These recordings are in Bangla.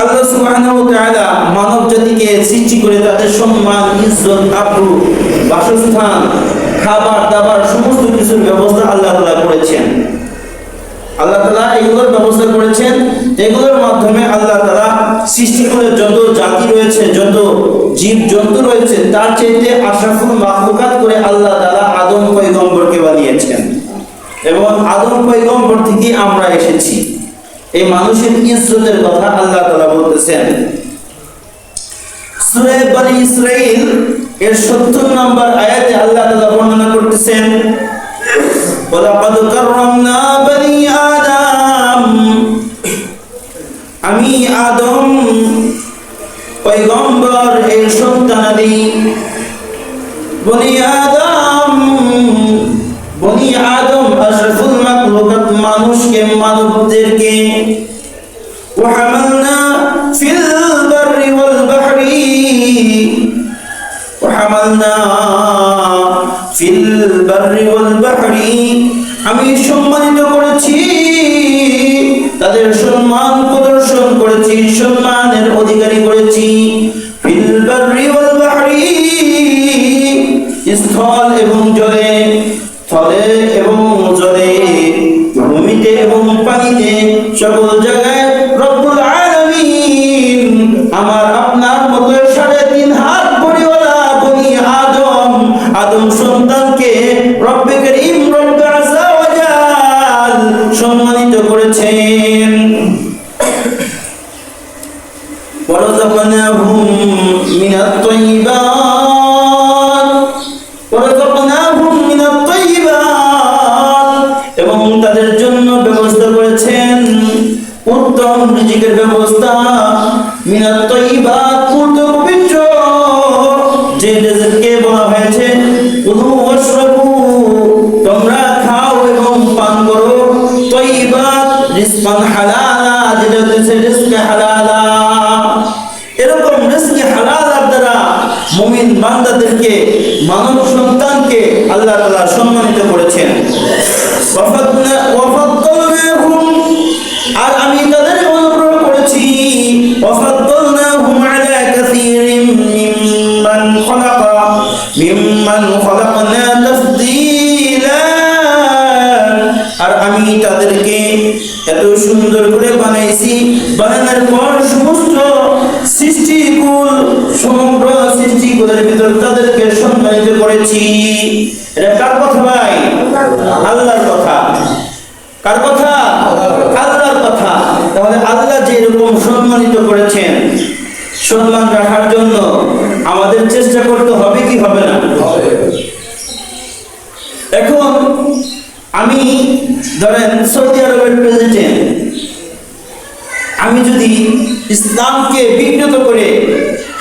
আল্লাহ সুবহানাহু ওয়া তাআলা মানব সৃষ্টি করে তাদের সম্মান, ইজ্জত, আব্রু, বাসস্থান, খাবার, দাবার সমস্ত কিছুর ব্যবস্থা আল্লাহ তাআলা করেছেন। আল্লাহ তাআলা এগুলোর ব্যবস্থা করেছেন, এগুলোর মাধ্যমে আল্লাহ তাআলা সৃষ্টি করে যত জাতি রয়েছে, যত জীব জন্তু রয়েছে, তার চাইতে আশরাফুল মাখলুকাত করে আল্লাহ তাআলা আদম পয়গম্বরকে বানিয়েছেন। এবং আদম পয়গম্বর থেকে আমরা এসেছি। এই মানুষের ইজ্জতের কথা আল্লাহ তাআলা বলতেছেন। সূরা বনি এর 70 নম্বর আয়াতে আল্লাহ বর্ণনা করতেছেন আদম। আমি আদম, পয়গম্বর, এর সন্তানাদি বনি আদম বনি আদম বাররি ওয়াল আমি সম্মানিত করেছি। তাদের সম্মান প্রদর্শন করেছি, সম্মানের অধিকারী করেছি। ফিল বাররি ওয়াল স্থল এবং জলে বান্দাদেরকে মানব সন্তানকে আল্লাহ তাআলা সম্মানিত করেছেন। আর আমি তাদের তাদেরকে এত সুন্দর করে সমগ্র সৃষ্টিকুলের ভিতর তাদেরকে সম্মানিত করেছি কার কথা ভাই? আল্লাহর কথা। কার কথা? আল্লাহর কথা। তাহলে আল্লাহ যে এরকম সম্মানিত করেছেন, সম্মান রাখার জন্য আমাদের চেষ্টা করতে হবে কি হবে না? এখন আমি, ধরেন, সৌদি আরবের প্রেসিডেন্ট আমি যদি ইসলামকে বিঘ্নত করে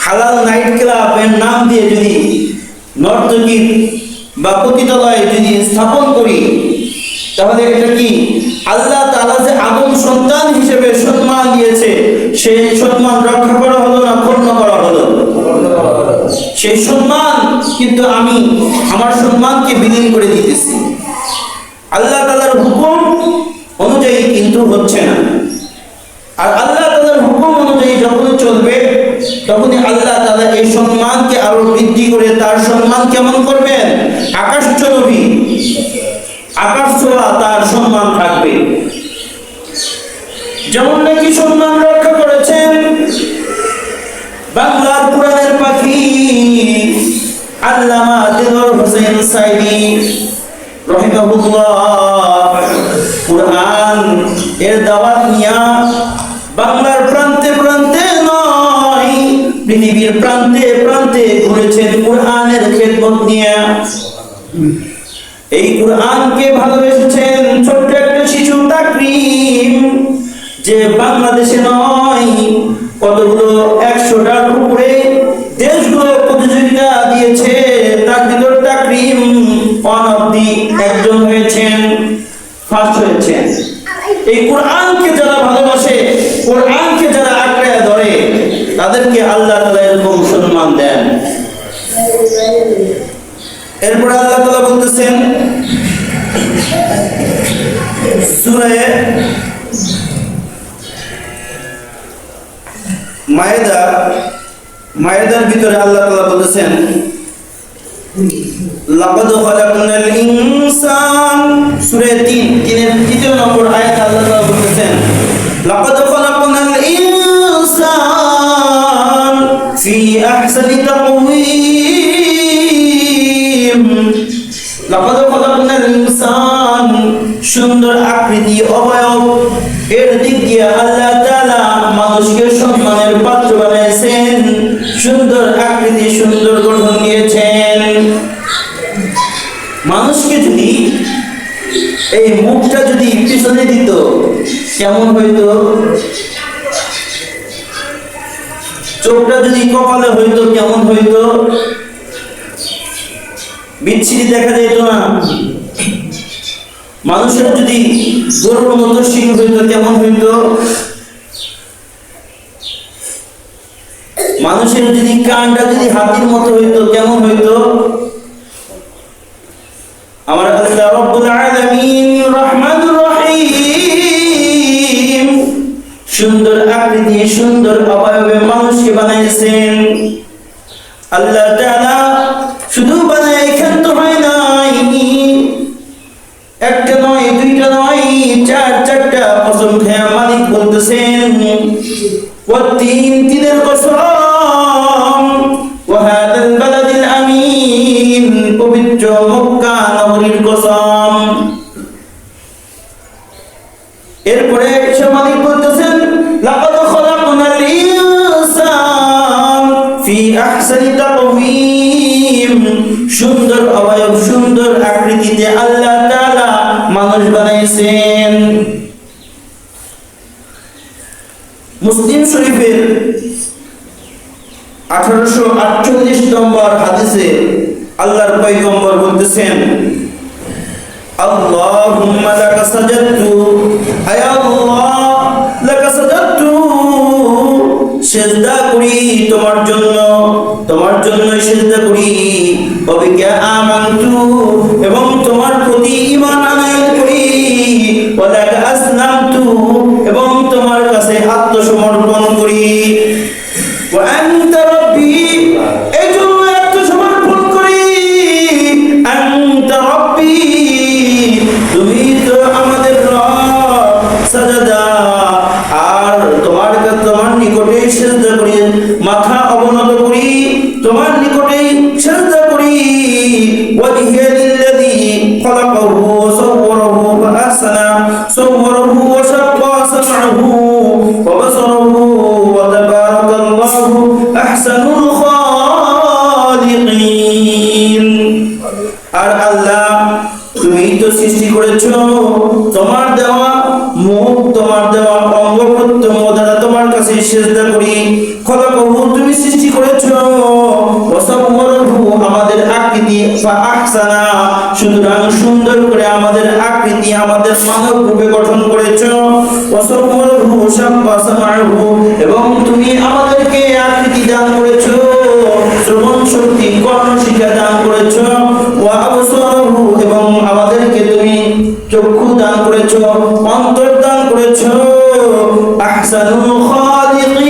হালাল নাইট ক্লাবের নাম দিয়ে যদি নর্তকীর বা পতিতালয় যদি স্থাপন করি, তাহলে এটা কি আল্লাহ তালা যে আদম সন্তান হিসেবে সম্মান দিয়েছে, সেই সম্মান রক্ষা করা হলো না ক্ষুণ্ণ করা হলো? সেই সম্মান কিন্তু আমি আমার সম্মানকে বিলীন করে দিতেছি। আল্লাহ তাআলার হুকুম অনুযায়ী কিন্তু হচ্ছে না। আর আল্লাহ যখনই চলবে, তখনই আল্লাহ তাআলা এই সম্মানকে আরও বৃদ্ধি করে তার সম্মান কেমন করবেন? আকাশ চলবি আকাশ ছোঁয়া তার সম্মান থাকবে। যেমন নাকি সম্মান রক্ষা করেছেন বাংলার পুরাণের পাখি আল্লামা দিলর হোসেন সাইদি, রহিমাহুল্লাহ। কুরআন এর দাওয়াত নিয়া বাংলার পৃথিবীর প্রান্তে প্রান্তে ঘুরেছেন কুরআনের খেদমত নিয়ে। এই কুরআনকে ভালোবেসেছেন ছোট্ট একটা শিশু তাকরিম, যে বাংলাদেশে নয়, কতগুলো একশোটার উপরে দেশগুলো প্রতিযোগিতা দিয়েছে। ভিতর তাকরিম ওয়ান একজন হয়েছেন ফার্স্ট হয়েছেন। এই কোরআনকে যারা ভালোবাসে, কোরআনকে তাদেরকে আল্লাহ তাআলা এরকম সম্মান দেন। এরপরে আল্লাহ তাআলা বলতেছেন, সূরা মায়েদা, মায়েদার ভিতরে আল্লাহ তাআলা বলেছেন লাকাদ খালাকনাল ইনসান, সূরা 3 তিনের তৃতীয় নম্বর আয়াত আল্লাহ আহসানি তাকওয়িম লাকাদ খালাকনাল ইনসান, সুন্দর আকৃতি, অবয়ব। এর দিক দিয়ে আল্লাহ তাআলা মানুষকে সম্মানের পাত্র বানিয়েছেন, সুন্দর আকৃতি, সুন্দর গঠন দিয়েছেন। মানুষকে যদি এই মুখটা যদি পিছনে দিত, কেমন হইতো? চোখটা যদি কপালে হইতো, কেমন হইতো? বিচ্ছিরি দেখা যেত না। মানুষের যদি গরুর মতো শিং হইতো, কেমন হইতো? মানুষের যদি কানটা যদি হাতির মতো হইতো, কেমন হইতো? আমার আল্লাহ রব্বুল আলামিন রহমানুর রহিম সুন্দর আকৃতি, সুন্দর অবয়বে মানুষকে বানাইছেন আল্লাহ শুধু বানায় ক্ষান্ত হয় নাই। একটা নয়, দুইটা নয়, চার, চারটা কসম খেয়া মালিক বলতেছেন। তিন তিনের কসম মানুষ মুসলিম শরীফের আঠারোশো আটচল্লিশ নম্বর হাদিসে আল্লাহর পয়গম্বর বলতেছেন, আল্লাহুম্মা লাকা সাজাদতু। আল্লাহ, লাকা সাজাদতু। সেজদা করি তোমার জন্য তোমার জন্য সেজদা করি। অবিজ্ঞা আমান্তু এবং তোমার প্রতি ঈমান করি। তোমার কাছে আত্মসমর্পণ করি। তুমি তো আমাদের আর তোমার তোমার নিকটে করি, মাথা অবনত করি, তোমার নিকটে সুতরাং সুন্দর করে আমাদের আকৃতি, আমাদের মানব রূপে গঠন করেছ। এবং তুমি আমাদেরকে আকৃতি দান করেছ। শ্রবণ শক্তি দান করেছ। এবং আমাদেরকে তুমি চক্ষু দান করেছ অন্তর দান করেছ। আহসানুল খালিকিন।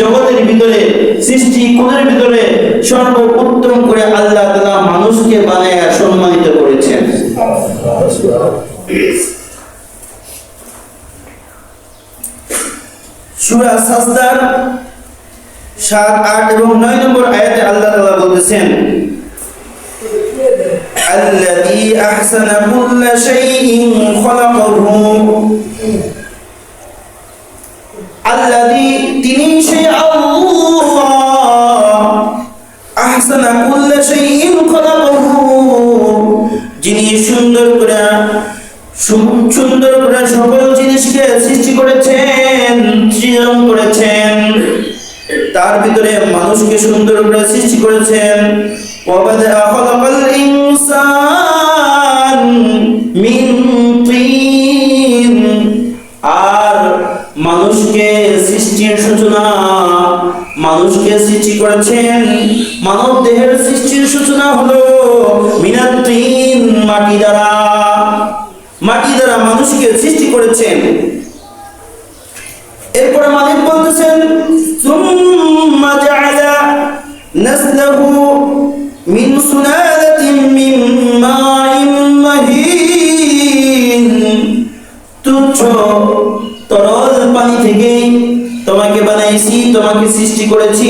জগতের ভিতরে সৃষ্টি কোণের ভিতরে সর্বোত্তম করে আল্লাহ তাআলা মানুষকে বানায় সম্মানিত করেছেন সূরা সাজদার সাত আট এবং নয় নম্বর আয়াতে আল্লাহ তাআলা বলতেছেন الذي أحسن كل شيء خلقه الذي যিনি সুন্দর করে সুন্দর করে সকল জিনিসকে সৃষ্টি করেছেন, সৃজন করেছেন, তার ভিতরে মানুষকে সুন্দর করে সৃষ্টি করেছেন। আর মানুষকে সৃষ্টির সূচনা মানুষকে সৃষ্টি করেছেন। মানব দেহের সৃষ্টির সূচনা হলো মিনাত্রিন মাটি দ্বারা। মাটি দ্বারা মানুষকে সৃষ্টি করেছেন। এরপরে মালিক বলতেছেন, সুম্মা জাআলা নাসলাহু মিন মিন মাইন তুচ্ছ তরল পানি থেকে তোমাকে বানাইছি, তোমাকে সৃষ্টি করেছি।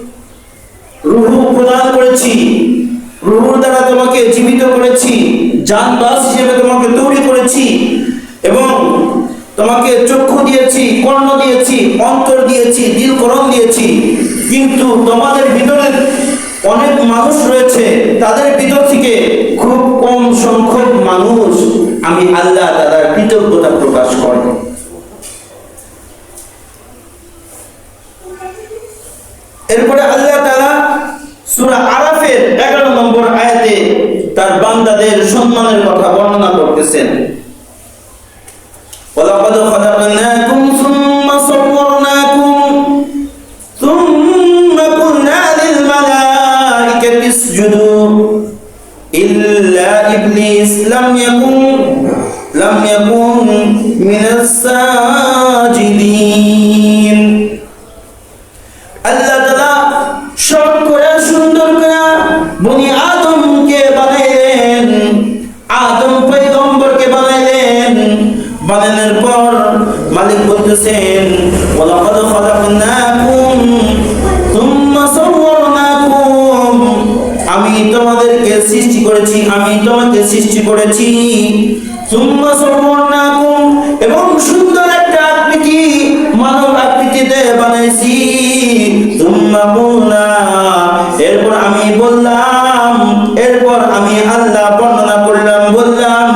রুহু প্রদান করেছি। রুহুর দ্বারা তোমাকে জীবিত করেছি, জানবাস হিসেবে তোমাকে তৈরি করেছি এবং তোমাকে চক্ষু দিয়েছি, কর্ণ দিয়েছি, অন্তর দিয়েছি দিলকরণ দিয়েছি। কিন্তু তোমাদের ভিতরে অনেক মানুষ রয়েছে, তাদের ভিতর থেকে খুব কম সংখ্যক মানুষ আমি আল্লাহ তাদের কৃতজ্ঞতা প্রকাশ করে। এরপরে আল্লাহ সম্মানের কথা বর্ণনা করতেছেন ولقد خلقناكم ثم صورناكم ثم قلنا للملائكة اسجدوا إلا إبليس لم يكن لم يكن من الساجدين বলতেছেন ওয়ালাকাদ খালাকনাকুম সুম্মা সাওয়ারনাকুম। আমি তোমাদেরকে সৃষ্টি করেছি, আমি তোমাকে সৃষ্টি করেছি। সুম্মা সাওয়ারনাকুম, এবং সুন্দর একটা আকৃতি, মানব আকৃতিতে বানাইছি। সুম্মা কুলনা এরপর আমি বললাম, এরপর আমি আল্লাহ বর্ণনা করলাম, বললাম,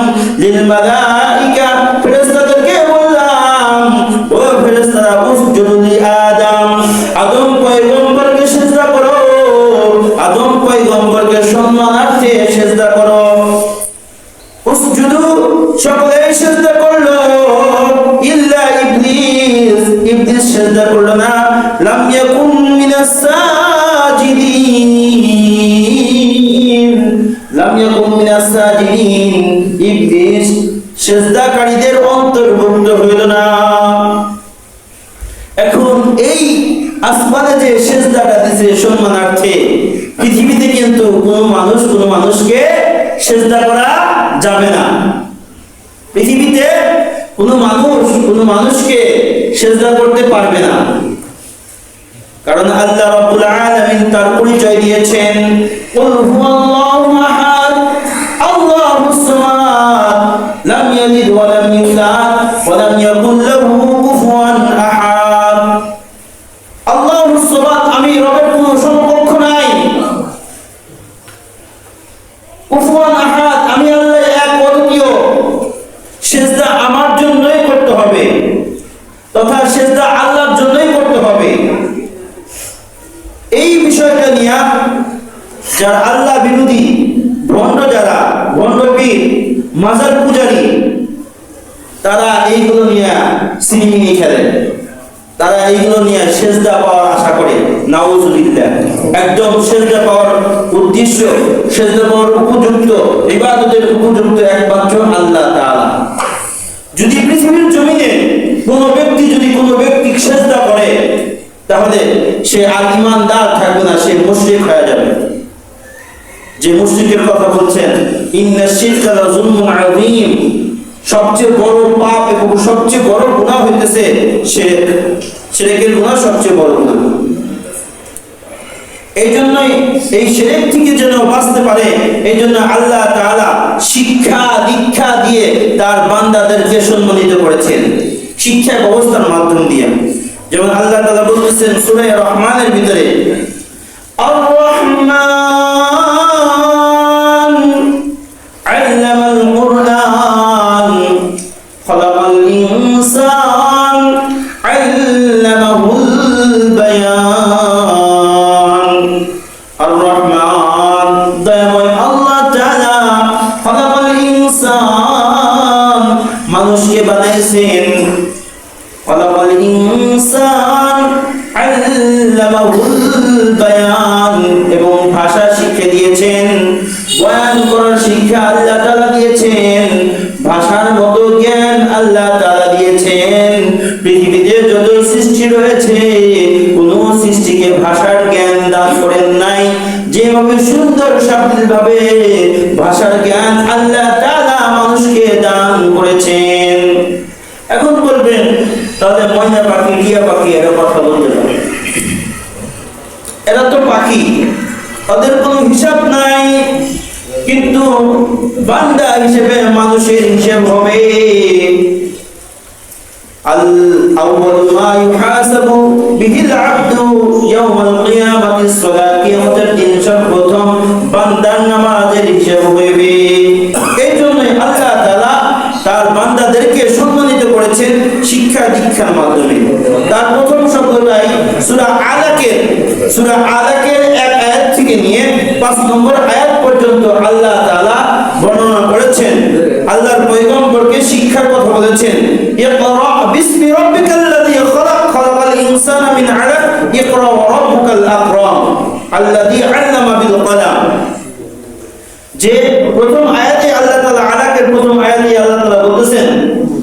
লিল মালাইকা হইল না। এখন এই আসমানে যে দিছে সম্মানার্থে, পৃথিবীতে কিন্তু কোনো মানুষ কোনো মানুষকে সেজদা করা যাবে না। পৃথিবীতে মানুষ মানুষকে করতে পারবে না। কারণ আল্লাহ রাব্বুল আলামিন তার পরিচয় দিয়েছেন, কুল হুয়াল্লাহু বিরোধী ভণ্ড যারা ভণ্ডপীর মাজার পূজারী, তারা এইগুলো নিয়ে সিনেমিনি খেলে। তারা এইগুলো নিয়ে সেজদা পাওয়ার আশা করে। নাউজুবিল্লাহ। একদম সেজদা পাওয়ার উদ্দেশ্য, সেজদা পাওয়ার উপযুক্ত, ইবাদতের উপযুক্ত একমাত্র আল্লাহ তাআলা। যদি পৃথিবীর জমিনে কোনো ব্যক্তি যদি কোনো ব্যক্তি সেজদা করে, তাহলে সে আর ইমানদার থাকবে না, সে মুশরিক হয়ে যাবে। যে মুশরিকের কথা বলছেন, ইন্না শিরকা লা যুলমুন আযীম। সবচেয়ে বড় পাপ এবং সবচেয়ে বড় গুনাহ হইতেছে শিরক। শিরকের গুনাহ সবচেয়ে বড় গুনাহ। এই জন্যই এই শিরক থেকে যেন বাঁচতে পারে এই জন্য আল্লাহ তাআলা শিক্ষা, দীক্ষা দিয়ে তার বান্দাদেরকে সম্মানিত করেছেন। শিক্ষা ব্যবস্থার মাধ্যম দিয়ে। যেমন আল্লাহ তাআলা বলতেছেন, সূরা রহমানের ভিতরে, আর রহমান বলতেছেন খলাকাল ইনসান আল্লামাহুল বায়ান। এবং ভাষা শিক্ষা দিয়েছেন, বয়ান করার শিক্ষা আল্লাহ তাআলা দিয়েছেন, ভাষার মতো জ্ঞান আল্লাহ তাআলা দিয়েছেন। পৃথিবীতে যত সৃষ্টি রয়েছে, কোন সৃষ্টিকে ভাষার জ্ঞান দান করেন নাই। যেভাবে সুন্দর ভাবে ভাষার জ্ঞান আল্লাহ তাদের কোনো হিসাব নাই কিন্তু বান্দা হিসেবে মানুষের হিসেব হবে الأول ما يحاسب به العبد يوم القيامة الصلاة কিয়ামতের দিন সর্বপ্রথম বান্দার নামাজের হিসেব হইবে এই জন্যই আল্লাহ তাআলা তার বান্দাদেরকে সম্মানিত করেছেন শিক্ষা দীক্ষার মাধ্যমে তার প্রথম শব্দটাই সূরা আলাকের সূরা আলাকের পাঁচ নম্বর আয়াত পর্যন্ত আল্লাহ তাআলা বর্ণনা করেছেন। আল্লাহর পয়গম্বরকে শিক্ষার কথা বলেছেন। যে প্রথম আয়াতে আল্লাহ তাআলা আলাকের প্রথম আয়াতে আল্লাহ তাআলা বলতেছেন,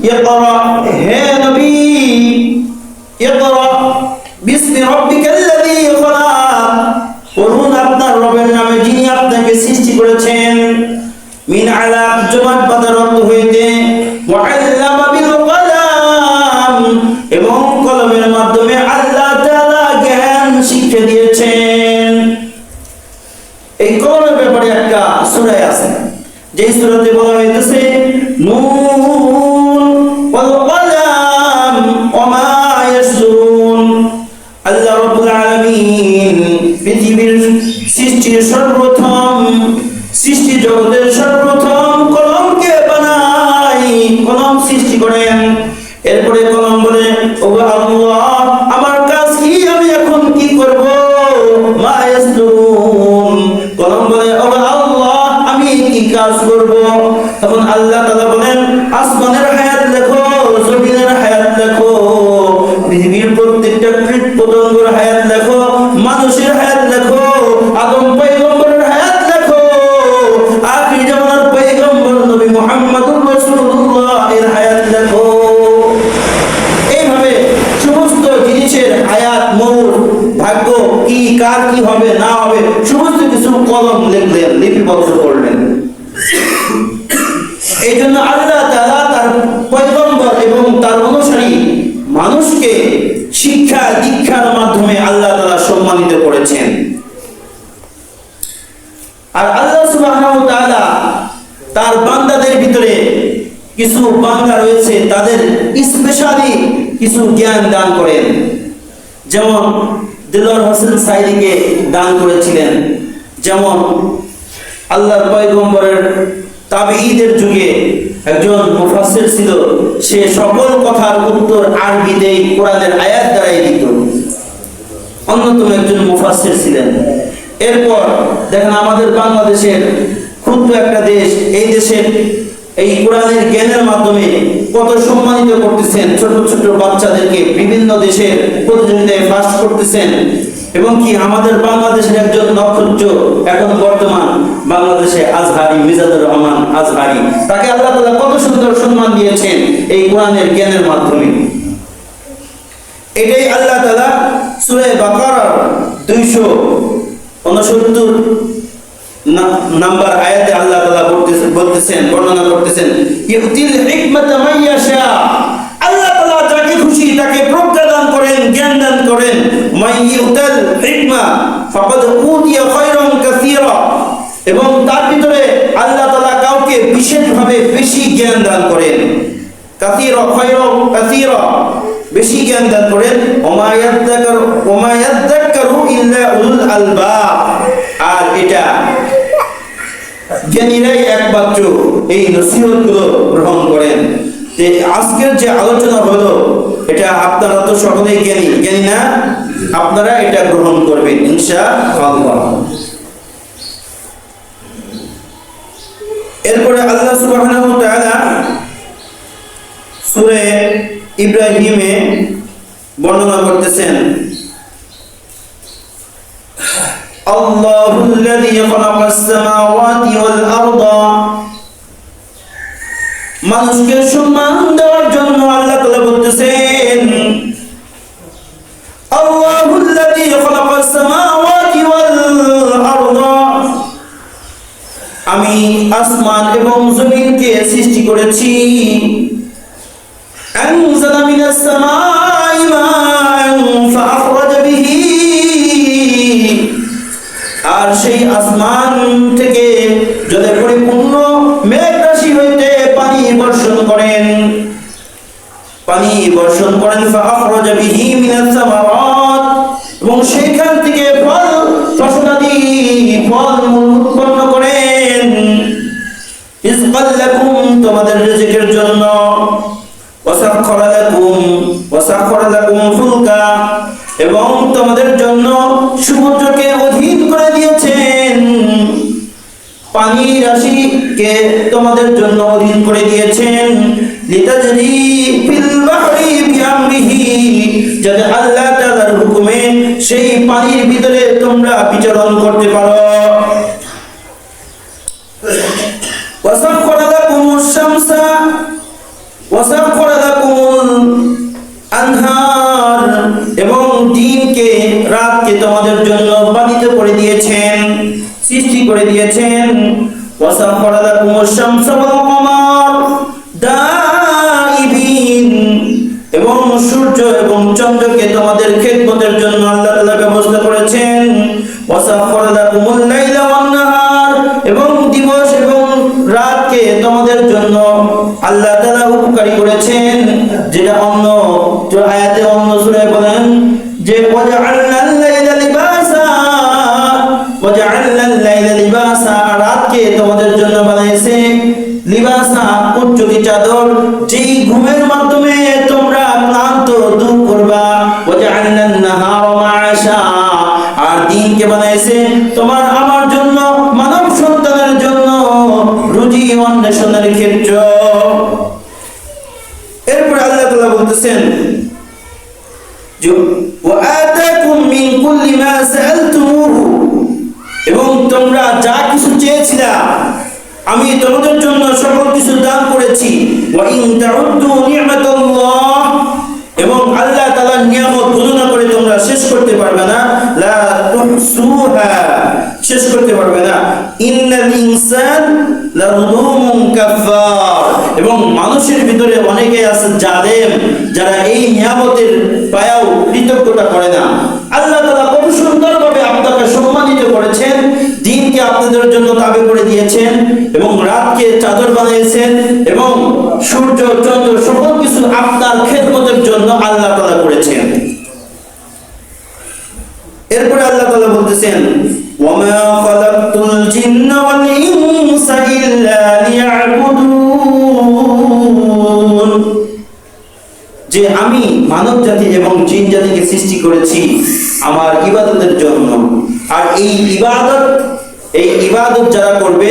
ইকরা সূরাতে বলা হইতেছে নুন পৃথিবীর প্রত্যেকটা কিছু জ্ঞান দান করেন। যেমন দিলওয়ার হোসেন সাইদিকে দান করেছিলেন। যেমন আল্লাহর পয়গম্বরের তাবিঈদের যুগে একজন মুফাসসির ছিল, সে সকল কথার উত্তর আরবিতেই কোরআনের আয়াত দ্বারাই দিত। অন্যতম একজন মুফাসসির ছিলেন। এরপর দেখেন আমাদের বাংলাদেশের ক্ষুদ্র একটা দেশ, এই দেশের এই কোরআনের জ্ঞানের মাধ্যমে কত সম্মানিত করতেছেন ছোট ছোট বাচ্চাদেরকে বিভিন্ন দেশের প্রতিযোগিতায় ফার্স্ট করতেছেন। এবং কি আমাদের বাংলাদেশের একজন নক্ষত্র এখন বর্তমান বাংলাদেশে আজহারি মিজানুর রহমান আজহারি। তাকে আল্লাহ তালা কত সুন্দর সম্মান দিয়েছেন এই কোরআনের জ্ঞানের মাধ্যমে। এটাই আল্লাহ তাআলা সূরা বাকারার 269 নাম্বার আয়াতে আল্লাহ তাআলা বলতেছেন বলতেছেন, বর্ণনা করতেছেন, ইউতিল হিকমাতা মাইয়াশা আল্লাহ তাআলা যাকে খুশি তাকে প্রজ্ঞা দান করেন, জ্ঞান দান করেন। মাইয়ুতাল হিকমা ফাকাদ উতিয়া খায়রান কাসীরা। এবং তার ভিতরে আল্লাহ তাআলা কাউকে বিশেষভাবে বেশি জ্ঞান দান করেন। কাসীরা খায়রা কাসীরা, বেশি জ্ঞান দান করেন। ওমা ইয়াদ্দাকারু ওমা ইয়াদ্দাকারু ইল্লা উলুল আলবাব। আর এটা জ্ঞানীরাই একমাত্র এই নসিহতগুলো গ্রহণ করেন। যে আজকের যে আলোচনা হলো, এটা আপনারা তো সকলেই জ্ঞানী। জ্ঞানী না? আপনারা এটা গ্রহণ করবেন ইনশা আল্লাহ এরপরে আল্লাহ তাআলা সুরে ইব্রাহিমে বর্ণনা করতেছেন الله الذي خلق السماوات والأرض মানুষকে সম্মান দেওয়ার জন্য আল্লাহ তাআলা বলতেছেন الله الذي خلق السماوات والأرض আমি আসমান এবং জমিনকে সৃষ্টি করেছি তোমাদের রিজিকের জন্য। এবং তোমাদের জন্য সমুদ্রকে অধীন করে দিয়েছেন। পানি তোমাদের জন্য অধীন করে দিয়েছেন। যাতে আল্লাহ হুকুমে সেই পানির ভিতরে তোমরা বিচরণ করতে পারো। আনহার, এবং দিনকে, রাতকে তোমাদের জন্য বাধিত করে দিয়েছেন, সৃষ্টি করে দিয়েছেন। ওয়াসাফারা লাকুম শামসা ওয়াল কমার এবং সূর্য এবং চন্দ্রকে তোমাদের খেদমতের জন্য আল্লাহ ব্যবস্থা উচ্চতি চাদর যেই ঘুমের মাধ্যমে তোমরা ক্লান্ত দূর করবা। আর দিনকে বানাইছে তোমার আমার জন্য, মানব সন্তানের জন্য রুজি অন্বেষণের ক্ষেত্র। এরপর আল্লাহ তাআলা বলতেছেন এবং তোমরা যা কিছু চেয়েছিলা আমি তোমাদের জন্য সকল কিছু দান করেছি। এবং আল্লাহ তাআলার নিয়ামত করে তোমরা শেষ করতে পারবে না। শেষ করতে পারবে না। এবং মানুষের ভিতরে অনেকে আছে জালেম, যারা এই নিয়ামতের পায়াও কৃতজ্ঞতা করে না। আল্লাহ তাআলা আপনাদের জন্য তাবে করে দিয়েছেন এবং রাতকে চাদর বানিয়েছেন এবং সূর্য, চন্দ্র সকল কিছু আপনার খেদমতের জন্য আল্লাহ তাআলা করেছেন। এরপরে আল্লাহ তাআলা বলতেছেন যে আমি মানব জাতি এবং জিন জাতিকে সৃষ্টি করেছি আমার ইবাদতের জন্য। আর এই ইবাদত এই ইবাদত যারা করবে,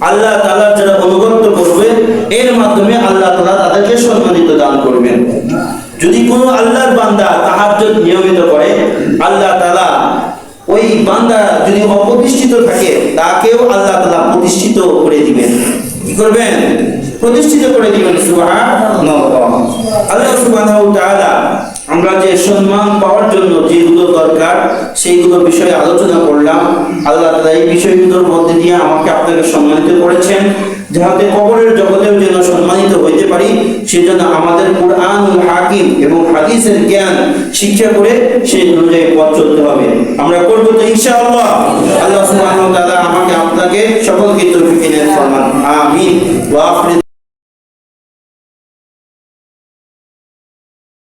আল্লাহ তাআলার যারা অনুগত করবে, এর মাধ্যমে আল্লাহ তাআলা তাদেরকে সম্মানিত দান করবেন। যদি কোনো আল্লাহর বান্দা তাহাজ্জুদ নিয়মিত করে, আল্লাহ তাআলা ওই বান্দা যদি অপ্রতিষ্ঠিত থাকে, তাকেও আল্লাহ তাআলা প্রতিষ্ঠিত করে দিবেন। কি করবেন? প্রতিষ্ঠিত করে দিবেন, সুবহানাল্লাহ। আল্লাহ তাআলা আমরা যে সম্মান পাওয়ার জন্য যেগুলো দরকার সেইগুলো বিষয়ে আলোচনা করলাম। আল্লাহ তাআলা এই বিষয়গুলোর মধ্যে দিয়ে আমাকে আপনাকে সম্মানিত করেছেন, যাহাতে কবরের জগতেও যেন সম্মানিত হইতে পারি, সেজন্য আমাদের কোরআন হাকিম এবং হাদিসের জ্ঞান শিক্ষা করে সেই অনুযায়ী পথ চলতে হবে। আমরা করব তো ইনশাআল্লাহ। আল্লাহ সুবহানাহু ওয়া তাআলা আমাকে আপনাকে সকলকে তৌফিক ওয়া আখির